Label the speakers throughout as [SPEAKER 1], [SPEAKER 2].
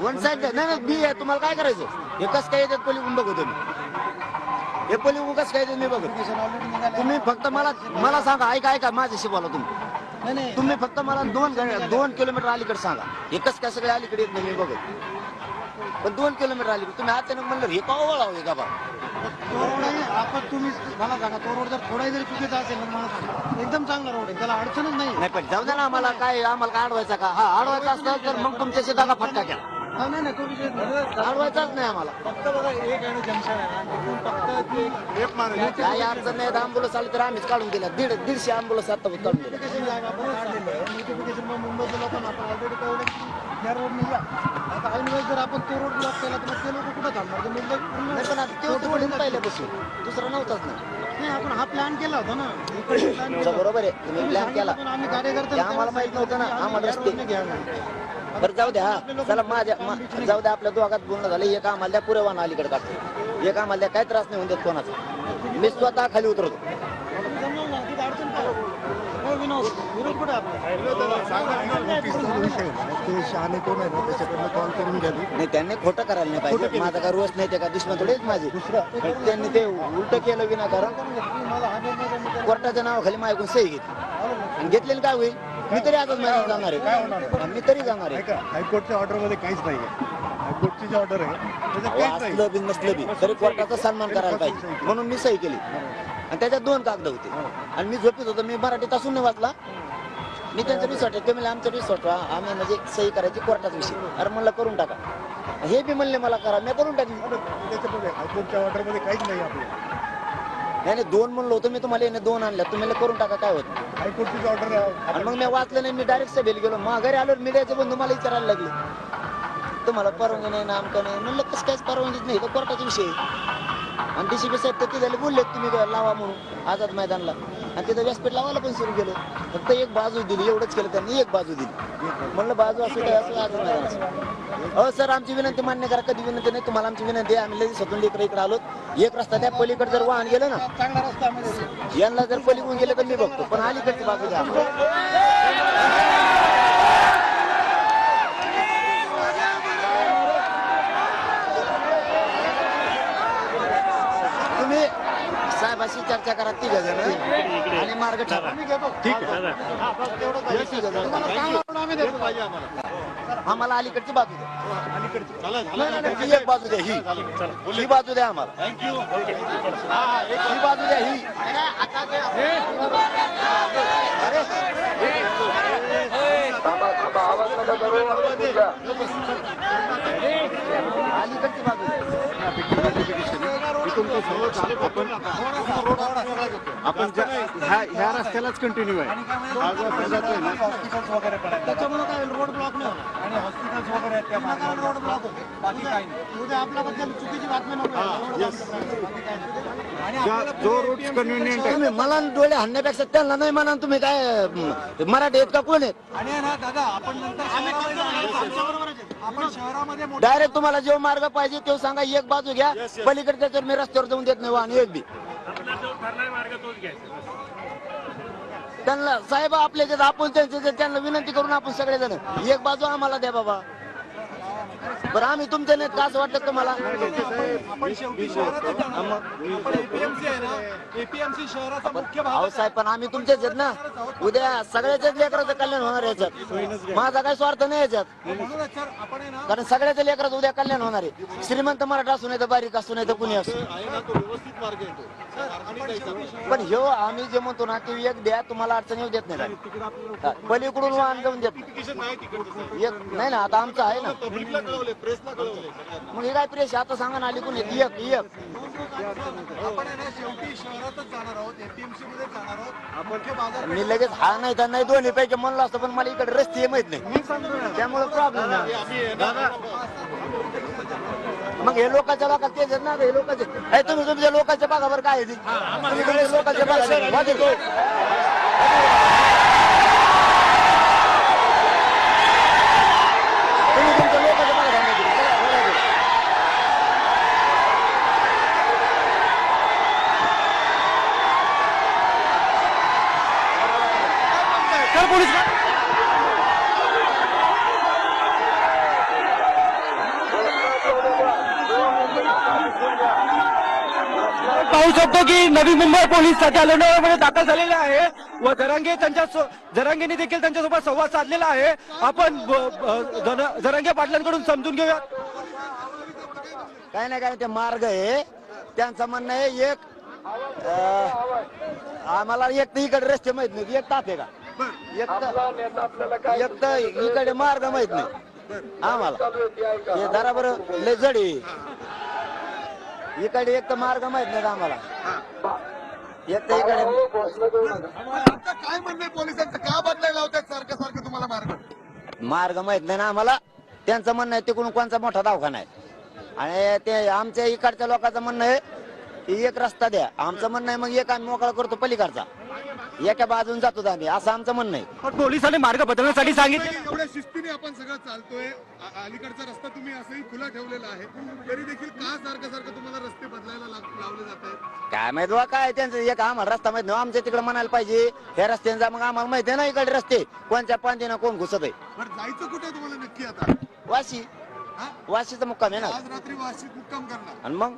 [SPEAKER 1] One side नाही नाही बी आहे. तुम्हाला काय करायचं? हे कसं काय येतात पली बघतो मी हे पली कसं काय येतात मी बघतो तुम्ही फक्त मला मला सांगा. ऐका ऐका. माझ्याशी बोला तुम्ही. तुम्ही फक्त मला दोन दोन किलोमीटर अलीकडे सांगा. एकच काय सगळे अलीकडे येत नाही मी बघत पण दोन किलोमीटर अलीकडे तुम्ही अचानक म्हणलं हे ओळावं हे का बा
[SPEAKER 2] तो रोड आहे. आपण तुम्ही मला सांगा तो रोड जर थोडाही जरी चुकीचा असेल ना मला सांगा. एकदम चांगला रोड आहे. त्याला अडचणच नाही.
[SPEAKER 1] नाही पण जाऊ द्या ना आम्हाला काय आम्हाला काय अडवायचा का? हा अडवायचा असतं तर मग तुमच्याशी दागा फटका केला.
[SPEAKER 2] हा, नाही नाही तो विषय
[SPEAKER 1] आम्हाला.
[SPEAKER 2] फक्त बघा एक आहे जंक्शन आहे ना तिथून फक्त ते मारायचं
[SPEAKER 1] काही अडचण नाही आली तर आम्हीच काढून दिल्या दीड दीडशे अँबुलन्स आता काढून दिल्या
[SPEAKER 2] नोटिफिकेशन आहे आपण काढलेलं आहे. नोटिफिकेशन मग मुंबईच्या लोकांना आपण ऑलरेडी कळवलं की या रोडने या. आता ऐन वेळेस जर आपण तो रोड ब्लॉक केला तर मग ते लोक कुठं थांबणार? ते मुंबई
[SPEAKER 1] नाही पण आता तेव्हा तिकडून पहिल्यापासून दुसरा नव्हताच नाही
[SPEAKER 2] नाही आपण हा प्लॅन केला होता ना.
[SPEAKER 1] बरोबर आहे. तुम्ही प्लॅन केला.
[SPEAKER 2] आम्ही कार्यकर्ते
[SPEAKER 1] ते आम्हाला माहीत नव्हतं ना, आम्हाला रस्ते-
[SPEAKER 2] रोडने घ्या म्हणून.
[SPEAKER 1] बरं जाऊ द्या हा. चला माझ्या मा- जाऊ द्या आपल्या दोघात बोलणं झालं. एक आम्हाला द्या पुरे वाहन अलीकडे काढतो. एक आम्हाला द्या काय त्रास नाही होऊन देत कोणाचा. मी स्वतः खाली उतरतो.
[SPEAKER 3] ते शहाणे कोण आहे ना त्याच्याकडनं कॉल करून
[SPEAKER 1] नाही त्यांनी खोटं करायला नाही पाहिजे. माझा काय रोज नाही ते का दुश्मन थोडेच माझे. पण त्यांनी ते उलट केलं विनाकारण. कोर्टाच्या नावाखाली माझ्याकडून सही घेतली. आणि घेतलेली काय होईल? मी तरी आताच मैदान जाणार आहे. मी तरी जाणार आहे.
[SPEAKER 3] हायकोर्टच्या ऑर्डरमध्ये काहीच नाही हायकोर्टची जी ऑर्डर आहे
[SPEAKER 1] असलं बी नसलं बी. तरी कोर्टाचा सन्मान करायला पाहिजे. म्हणून मी सही केली. आणि त्याच्यात दोन कागद होते. आणि मी झोपीत होतो. मी मराठीत असून नाही वाचला. मी त्यांचा रिसॉर्ट आहे. ते म्हणले आमचं रिसॉर्ट आम्ही म्हणजे सही करायची कोर्टाचा विषय. अरे म्हणलं करून टाका. हे बी म्हणले मला करा. मी करून टाकली.
[SPEAKER 3] हायकोर्टच्या ऑर्डरमध्ये काहीच नाही आपलं.
[SPEAKER 1] नाही नाही दोन म्हणलं होतं मी तुम्हाला याने दोन आणल्या. तुम्ही करून टाका काय होत
[SPEAKER 3] हायकोर्टची ऑर्डर
[SPEAKER 1] आणि मग मी वाचलं नाही मी डायरेक्ट सभेला गेलो. मग घरी आलो मीडियाचे बंधू मला विचारायला लागले. तुम्हाला परवानगी नाही ना आमचं नाही. म्हणलं कसं काहीच परवानगीच नाही तो कोर्टाचा विषय आहे. आणि डीसीपी साहेब तर तिथे बोलले तुम्ही लावा म्हणून आझाद मैदानला. आणि तिथं व्यासपीठ लावायला पण सुरू केलं. फक्त एक बाजू दिली एवढंच केलं त्यांनी एक बाजू दिली. म्हणलं बाजू असं काय असं आझाद मैदान हो सर आमची विनंती मान्य करा कधी विनंती नाही तुम्हाला आमची विनंती आहे आम्ही लगेच स्वतंत्र इकडे इकडे आलो एक रस्ता त्या पलीकडे जर वाहन गेलं ना
[SPEAKER 2] चांगला रस्ता आम्ही
[SPEAKER 1] यांना जर पलीकडून गेलं तर मी बघतो पण अलीकडची बाजू द्या तुम्ही साहेबाशी चर्चा करा तिघ जण. आणि मार्ग ठरवा
[SPEAKER 3] ठीक आहे.
[SPEAKER 1] हे तिघं जण.
[SPEAKER 2] आम्ही देतो.
[SPEAKER 1] आम्हाला अलीकडची बाजू द्या ही एक बाजू द्या ही. ही बाजू द्या आम्हाला. ही बाजू द्या ही. अलीकडची बाजू द्या
[SPEAKER 3] आपण ज्या- ह्या ह्या रस्त्यालाच कंटिन्यू आहे हा जो आपण जातोय ना.
[SPEAKER 2] त्याच्यामुळे काय होईल, रोड ब्लॉक नाही होणार. आणि हॉस्पिटल्स वगैरे आहेत त्या मार्गावर. रोड ब्लॉक होते बाकी काही नाही. उद्या आपल्याबद्दल चुकीची बातमी नको. आणि आपल्याला
[SPEAKER 3] जो कन्व्हिनियंट आहे.
[SPEAKER 1] तुम्ही मला डोळे हाणण्यापेक्षा त्यांना नाही म्हणा तुम्ही काय अं, मराठी आहेत का कोण आहेत?
[SPEAKER 2] आणि ना दादा आपण नंतर शहरामध्ये. आपण शहरामध्ये मोठे
[SPEAKER 1] डायरेक्ट तुम्हाला जो मार्ग पाहिजे तो सांगा एक बाजू घ्या. पलीकडे त्याच्यावर मी रस्त्यावर जाऊन देत नाही वाहन एक बी. त्यांना साहेब आपल्या ज्यात आपण त्यांच्या त्यांना विनंती करून आपण सगळेजण एक बाजू आम्हाला द्या बाबा. बरं आम्ही तुमच्या नाहीत का असं वाटतं तुम्हाला?
[SPEAKER 2] आपण शेवटी शहरातच जाणार. आपण एपीएमसी आहे ना एपीएमसी शहराचा मुख्य भाग
[SPEAKER 1] अहो साहेब पण आम्ही तुमचेच आहेत ना. उद्या सगळ्याच्याच लेकराचं कल्याण होणार याच्यात माझा काही स्वार्थ नाही याच्यात
[SPEAKER 2] म्हणूनच सर आपण आहे ना
[SPEAKER 1] कारण सगळ्याच्या लेकराचं उद्या कल्याण होणार आहे. श्रीमंत मराठा असू नाही तर बारीक असू नाही तर कुणी असू
[SPEAKER 2] आहे ना तो व्यवस्थित मार्ग येतो आपण शेवटी
[SPEAKER 1] पण ह्यो आम्ही जे म्हणतो ना ते एक द्या तुम्हाला अडचण येऊ देत नाही हा, पलीकडून वाहन जाऊन देत नाही. एक नाही ना आता आमचं आहे ना.
[SPEAKER 2] पब्लिकला कळवले प्रेसला कळवले.
[SPEAKER 1] मग हे काय प्रेस आता सांगा ना एक एक एक
[SPEAKER 2] आपण आहे ना शेवटी शहरातच जाणार आहोत एपीएमसी मध्ये जाणार आहोत. मुख्य बाजार
[SPEAKER 1] मी लगेच हा नाही तर नाही दोन्ही पैकी म्हणलं असतं पण मला इकडे रस्ते हे माहीत नाही. त्यामुळे प्रॉब्लेम नाही. मग हे लोकांच्या भागात तेच ना हे लोकांचे हे तुम्ही तुमच्या लोकांच्या भागावर काय आहे? लोकांच्या भागात वाजे तो. तुम्ही तुमच्या लोकांच्या भागात आणा तुम्ही. चला, बोला तुम्ही.
[SPEAKER 4] पाहू शकतो की नवी मुंबई पोलीस सध्या दाखल झालेले आहे. व जरांगे त्यांच्या जरांगेने देखील त्यांच्यासोबत संवाद साधलेला आहे. आपण जरांगे पाटलांकडून समजून घेऊया
[SPEAKER 1] काही नाही काय ते मार्ग आहे. त्यांचं म्हणणं आहे एक आम्हाला एक तर इकडे रस्ते माहीत नाही एक ताप आहे का? एक तर एक तर इकडे मार्ग माहीत नाही. आम्हाला. हे जरा बरं लय जड आहे. इकडे एक तर मार्ग माहीत नाही आम्हाला. एक तर इकडे
[SPEAKER 2] आता काय म्हणणं आहे पोलिसांचं? का बदलायला लावतात सारखं सारखं तुम्हाला मार्ग?
[SPEAKER 1] मार्ग माहीत नाही ना आम्हाला. त्यांचं म्हणणं आहे तिकडून कोणचा मोठा दवाखाना आहे. आणि ते आमच्या इकडच्या लोकांचं म्हणणं आहे की एक रस्ता द्या. आमचं म्हणणं आहे मग एक आम्ही मोकळा करतो पलीकडचा. एका बाजून जातो आम्ही. असं आमचं म्हणणं आहे.
[SPEAKER 4] पण पोलिसांनी मार्ग बदलण्यासाठी सांगितले.
[SPEAKER 2] एवढ्या शिस्तीने आपण सगळं चालतोय. अलीकडचा रस्ता तुम्ही असंही खुला ठेवलेला आहे. तरी देखील का सारखं सारखं तुम्हाला रस्ते बदलायला लाग- लावले जात आहेत?
[SPEAKER 1] काय माहीत बा काय त्यांचं? एक आम्हाला रस्ता माहीत नाही. आमच्या तिकडे म्हणायला पाहिजे ह्या रस्त्याने जा. मग आम्हाला माहिती आहे ना इकडे रस्ते. कोणत्या पांदीनं कोण घुसत आहे
[SPEAKER 2] बरं जायचं कुठे आहे तुम्हाला नक्की आता?
[SPEAKER 1] वाशी.
[SPEAKER 2] हा?
[SPEAKER 1] वाशीचा मुक्काम आहे ना?
[SPEAKER 2] आज रात्री वाशीत मुक्काम करणार.
[SPEAKER 1] आणि मग?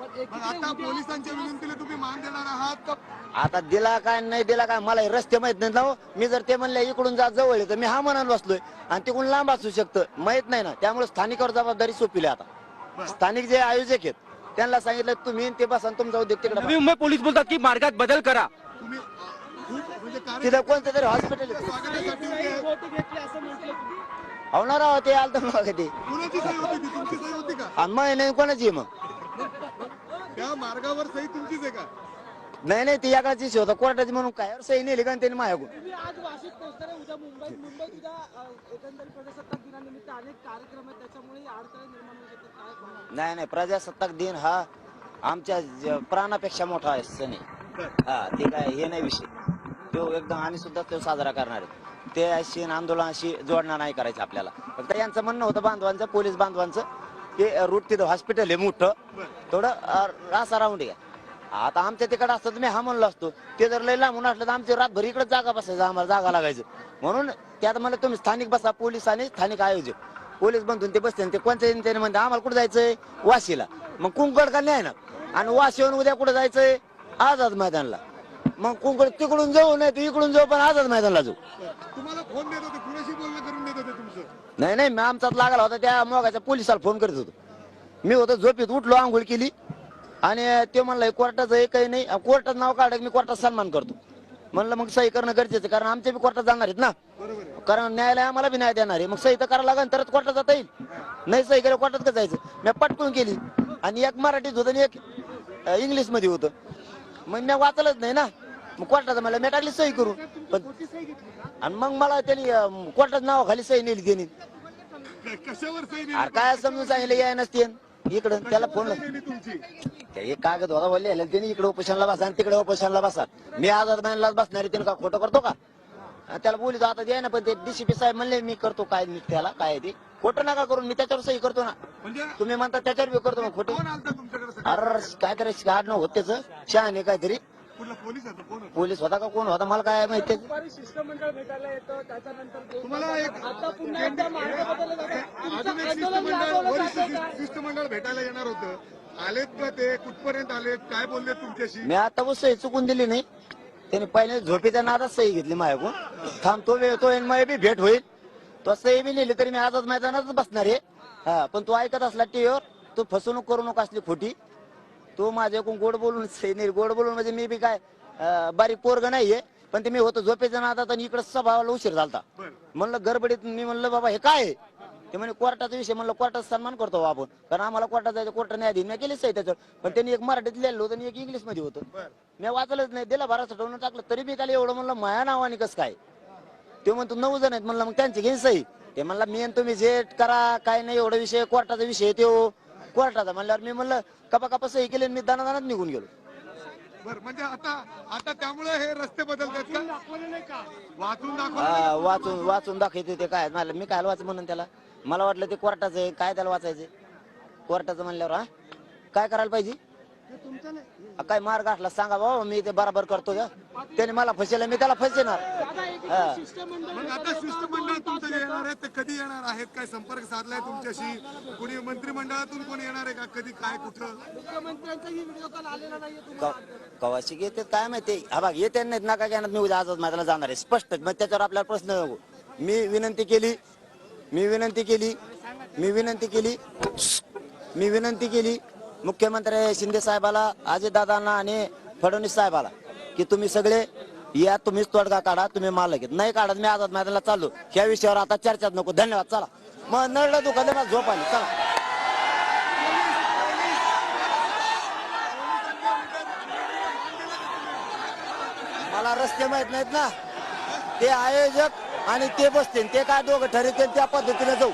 [SPEAKER 2] मग आता पोलिसांच्या विनंतीला तुम्ही मान देणार आहात का?
[SPEAKER 1] आता दिला काय नाही दिला काय मला हे रस्ते माहीत नाही ना हो. मी जर ते म्हणले इकडून जा जवळ आहे, तर मी हा म्हणाल बसलोय. आणि तिकडून लांब असू शकतं. माहीत नाही ना. त्यामुळे स्थानिकावर जबाबदारी सोपली आता. स्थानिक जे आयोजक आहेत त्यांना सांगितलं तुम्ही ते बसा तुमचा उद्योग तिकडे
[SPEAKER 4] नवी मुंबई पोलीस बोलतात की मार्गात बदल करा.
[SPEAKER 2] तुम्ही खूप म्हणजे
[SPEAKER 1] तिथं कोणतं तरी हॉस्पिटल आहे.
[SPEAKER 2] स्वागतासाठी उभे आहेत.
[SPEAKER 1] होणार आहो ते आलं तर मग ते.
[SPEAKER 2] कुणाची सही होती ती? तुमची सही होती का?
[SPEAKER 1] आणि मग नाही कोणाची आहे मग?
[SPEAKER 2] त्या मार्गावर सही तुमचीच आहे का?
[SPEAKER 1] नाही नाही ती एकाची होता कोर्टाची म्हणून काय? सही नेली का आणि त्यांनी माझ्याकडून
[SPEAKER 5] तुम्ही आज उद्या मुंबईत. मुंबईत उद्या अ, एकंदरीत प्रजासत्ताक दिनानिमित्त अनेक कार्यक्रम आहेत. त्याच्यामुळे अडथळे निर्माण होऊ शकतात. काय?
[SPEAKER 1] नाही नाही प्रजासत्ताक दिन हा आमच्या ज- प्राणापेक्षा मोठा आहे सण आहे हा ते काय हे नाही विषय. तो एकदम आम्ही सुद्धा तो साजरा करणार आहे. ते अशी आंदोलनाशी जोडणं नाही करायचं आपल्याला. फक्त यांचं म्हणणं होतं बांधवांचं पोलीस बांधवांचं ते रूट तिथं हॉस्पिटल आहे मोठं. थोडं अ, असा राऊंड आहे. आता आमच्या तिकडे असतं मी हा म्हणलो असतो ते जर लय लांबून असलं तर आमची रातभर इकडे जागा बसायचं आम्हाला जागा लागायचं. म्हणून त्यात मला तुम्ही स्थानिक बसा पोलीस आणि स्थानिक आयोजक. पोलीस बंधून ते बसते ते कोणत्या त्याने म्हणते आम्हाला कुठं जायचंय? वाशीला. मग कुंकड का नाही ना? आणि वाशीहून उद्या कुठं जायचंय? आझाद मैदानला. मग कुंकड तिकडून जाऊ नाही तर इकडून जाऊ पण आझाद मैदानला जाऊ.
[SPEAKER 2] तुम्हाला फोन देत होते कुणाशी बोलणं करून देत होते तुमचं
[SPEAKER 1] नाही नाही मी आमचाच लागला होता त्या मोगाच्या पोलिसाला फोन करत होतो. मी होतो झोपेत उठलो आंघोळ केली. आणि ते म्हणलं कोर्टाचं हे काही नाही कोर्टाचं नाव काढ मी कोर्टात सन्मान करतो. म्हणलं मग सही करणं गरजेचं आहे, कारण आमचे बी कोर्टात जाणार आहेत ना. कारण न्यायालय आम्हाला बी न्याय देणार आहे. मग सही तर करायला लागेल तरच कोर्टात जाता येईल. नाही सही करायला कोर्टात का जायचं? मी पटकून केली. आणि एक मराठीत होतं आणि एक इंग्लिशमध्ये होतं. मग मी वाचलंच नाही ना. मग कोर्टाचं मला मी टाकली सही करू पण आणि मग मला त्यांनी अं, कोर्टात नावाखाली सही नेली त्यांनी.
[SPEAKER 2] कशावर सही दिली?
[SPEAKER 1] अरे काय समजून सांगितलं याय नसते इकडं त्याला फोन
[SPEAKER 2] सही दिली तुमची?
[SPEAKER 1] ते एक कागद होता बोलले त्यांनी इकडे उपोषणला बसा आणि तिकडे उपोषणला बसा. मी आझाद बसणार आहे, त्यानं का खोटं करतो का? आणि त्याला बोलितो आता द्या ना पण ते डीसीपी साहेब म्हणले मी करतो काय मी त्याला काय ते. खोटं नका करून मी त्याच्यावर सही करतो ना.
[SPEAKER 2] म्हणजे?
[SPEAKER 1] तुम्ही म्हणता त्याच्यावर बी करतो मग खोटं.
[SPEAKER 2] कोण आलता तुमच्याकडे सकाळी?
[SPEAKER 1] अरे काहीतरी काढणं होत त्याचं. शहाणे काहीतरी.
[SPEAKER 2] पोलीस होता कोण होता?
[SPEAKER 1] पोलीस होता का? कोण होता? मला काय माहिती?
[SPEAKER 5] शिष्टमंडळ भेटायला येतं त्याच्यानंतर दोन
[SPEAKER 2] तुम्हाला एक
[SPEAKER 5] आता पुन्हा एकदा मार्ग बदलला जातो.
[SPEAKER 2] अजून
[SPEAKER 5] तुमचं
[SPEAKER 2] एक
[SPEAKER 5] आंदोलन
[SPEAKER 2] शिष्टमंडळ भेटायला येणार होतं. आलेत का ते? कुठपर्यंत आलेत? काय बोलले तुमच्याशी?
[SPEAKER 1] मी आता व सही चुकून दिली नाही. त्याने पहिले झोपेच्या नादात सही घेतली माझ्याकडून. थांब तो वेळ तो माझी बी भेट होईल. तो सही बी नेली तरी मी आजच मैदानातच बसणार आहे. हा पण तू ऐकत असला टीव्हीवर तू फसवणूक करू नको असली खोटी. तू माझ्याकडून गोड बोलून सही नाही गोड बोलून म्हणजे मी बी काय अं, बारीक पोरग नाहीये पण ते मी होतो झोपेच्या नादात आणि इकडे सभावाला उशीर झालता. म्हणलं गडबडीत मी म्हणलं बाबा हे काय आहे? ते म्हणे कोर्टाचा विषय. म्हणलं कोर्टाचा सन्मान करतो बा आपण. कारण आम्हाला कोर्टात जायचं कोर्ट न्याय देईन मी केलीच आहे त्याच्यावर पण त्यांनी एक मराठीत लिहिलं होतं आणि एक इंग्लिशमध्ये होतं मी वाचलंच नाही दिला बारा सटवून टाकलं तरी मी त्याला एवढं म्हणलं माया नावाने कसं काय? ते म्हणतो नऊ जण आहेत. म्हणलं मग त्यांची घेईन सही. ते म्हणला मी आणि तुम्ही जे करा काय नाही एवढा विषय कोर्टाचा विषय तो. कोर्टाचा म्हणल्यावर मी म्हणलं कपा कपा सही केली आणि मी दानादानात निघून गेलो.
[SPEAKER 2] बरं म्हणजे आता आता त्यामुळे हे रस्ते बदलतात का? वाचून दाखवा.
[SPEAKER 1] वाचून वाचून दाखवते ते काय मला मी काय वाच म्हणून त्याला? मला वाटलं ते कोर्टाचं आहे काय त्याला वाचायचं कोर्टाचं म्हणल्यावर हा? काय करायला पाहिजे? काय मार गाठला सांगा बाबा मी ते बराबर करतो त्याने मला फसेल मी त्याला फसेणार हा.
[SPEAKER 2] मग आता शिष्टमंडळ तुमचं जे येणार आहे ते कधी येणार आहेत? काय संपर्क साधलाय तुमच्याशी? कोणी मंत्रिमंडळातून कोणी येणार आहे का? कधी काय कुठं?
[SPEAKER 5] मुख्यमंत्र्यांचाही व्हिडिओ कॉल आलेला नाहीये तुम्हाला.
[SPEAKER 1] कवाशी येते काय माहिती? हा बघ येते नाहीत नका घेणार मी उद्या आजच मैदानाला जाणार आहे. स्पष्ट मग त्याच्यावर आपल्याला प्रश्न नको. मी विनंती केली. मी विनंती केली. मी विनंती केली. मी विनंती केली. मुख्यमंत्री शिंदे साहेबाला अजितदादांना आणि फडणवीस साहेबाला की तुम्ही सगळे या तुम्हीच तोडगा काढा तुम्ही मालक आहेत. नाही काढत मी आझाद मैदानाला चाललो. या विषयावर आता चर्चाच नको. धन्यवाद. चला. मग नळलं दुखा मला झोप आली. चला. मला रस्ते माहीत नाहीत ना. ते आयोजक आणि ते बसतील. ते काय दोघं ठरवतील त्या पद्धतीने जाऊ.